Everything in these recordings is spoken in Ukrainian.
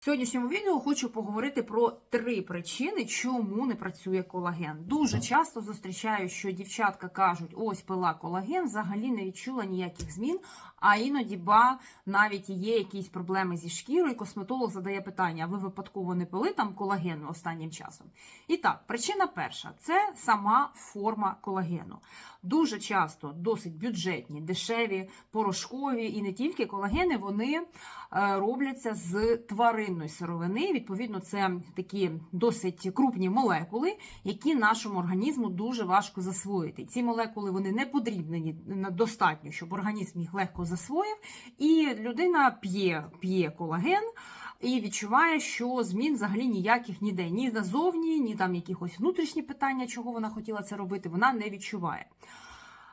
В сьогоднішньому відео хочу поговорити про три причини, чому не працює колаген. Дуже часто зустрічаю, що дівчатка кажуть, ось пила колаген, взагалі не відчула ніяких змін, а іноді ба навіть є якісь проблеми зі шкірою. Косметолог задає питання: а ви випадково не пили там колагену останнім часом? І так, причина перша це сама форма колагену. Дуже часто досить бюджетні, дешеві, порошкові і не тільки колагени, вони е, робляться з тваринної сировини. Відповідно, це такі досить крупні молекули, які нашому організму дуже важко засвоїти. Ці молекули вони не потрібні на- достатньо, щоб організм їх легко засвоїв. І людина п'є, п'є колаген. І відчуває, що змін взагалі ніяких ніде, ні назовні, ні там якихось внутрішні питання, чого вона хотіла це робити, вона не відчуває.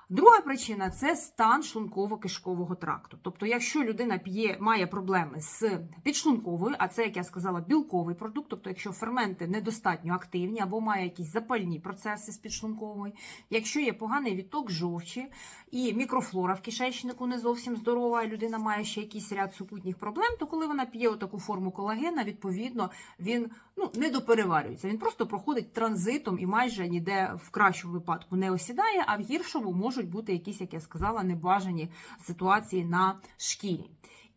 Друга причина це стан шлунково-кишкового тракту. Тобто, якщо людина п'є, має проблеми з підшлунковою, а це, як я сказала, білковий продукт, тобто, якщо ферменти недостатньо активні або має якісь запальні процеси з підшлунковою, якщо є поганий відток жовчі і мікрофлора в кишечнику не зовсім здорова, і людина має ще якийсь ряд супутніх проблем, то коли вона п'є таку форму колагена, відповідно він ну не допереварюється. Він просто проходить транзитом і майже ніде в кращому випадку не осідає, а в гіршому можуть бути якісь, як я сказала, небажані ситуації на шкірі.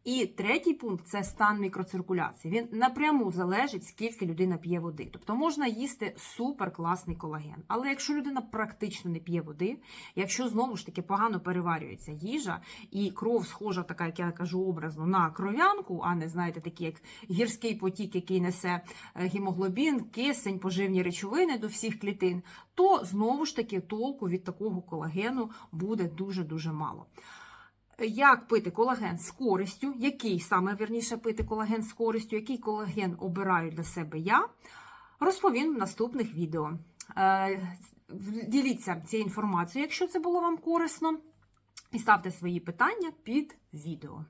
І третій пункт це стан мікроциркуляції. Він напряму залежить, скільки людина п'є води. Тобто можна їсти суперкласний колаген. Але якщо людина практично не п'є води, якщо знову ж таки погано переварюється їжа, і кров схожа, така, як я кажу, образно на кров'янку, а не знаєте, такі як гірський потік, який несе е, гемоглобін, кисень, поживні речовини до всіх клітин, то знову ж таки толку від такого колагену буде дуже дуже мало. Як пити колаген з користю, який саме вірніше пити колаген з користю, який колаген обираю для себе я, розповім в наступних відео. Е, Діліться цією інформацією, якщо це було вам корисно, і ставте свої питання під відео.